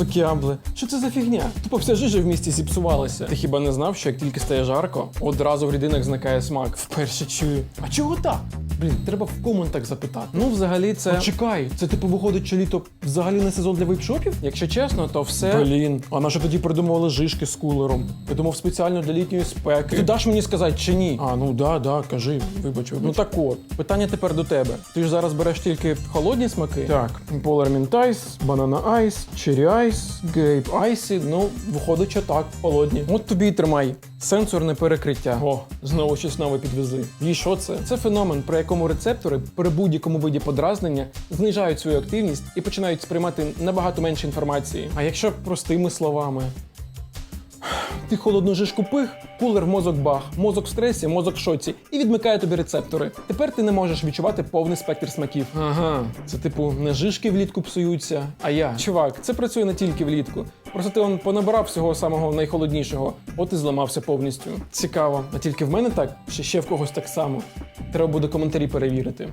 Сокямбле, що це за фігня? Тупо вся жижа в місті зіпсувалася. Ти хіба не знав, що як тільки стає жарко, одразу в рідинах зникає смак? Вперше чую. А чого так? Блін, треба в коментах запитати. Ну, взагалі, це. Чекай, це типу виходить, що літо взагалі не сезон для вейпшопів? Якщо чесно, то все. Блін, а на що тоді придумували жишки з кулером? Я думав спеціально для літньої спеки. Ти даш мені сказати чи ні? А, ну да, да, кажи, вибач, вибач. Ну так от, питання тепер до тебе. Ти ж зараз береш тільки холодні смаки? Так, Polar Mint Ice, Banana Ice, Cherry Ice, Grape Ice, ну, виходить, що так, холодні. От тобі і тримай. Сенсорне перекриття. О, знову щось нове підвезли. І що це? Це феномен, при якому рецептори при будь-якому виді подразнення знижають свою активність і починають сприймати набагато менше інформації. А якщо простими словами, ти холодну жишку пих, кулер мозок бах, мозок в стресі, мозок в шоці і відмикає тобі рецептори. Тепер ти не можеш відчувати повний спектр смаків. Ага, це типу не жишки влітку псуються, а я. Чувак, це працює не тільки влітку. Просто ти он понабирав всього самого найхолоднішого, от і зламався повністю. Цікаво, а тільки в мене так, чи ще в когось так само. Треба буде коментарі перевірити.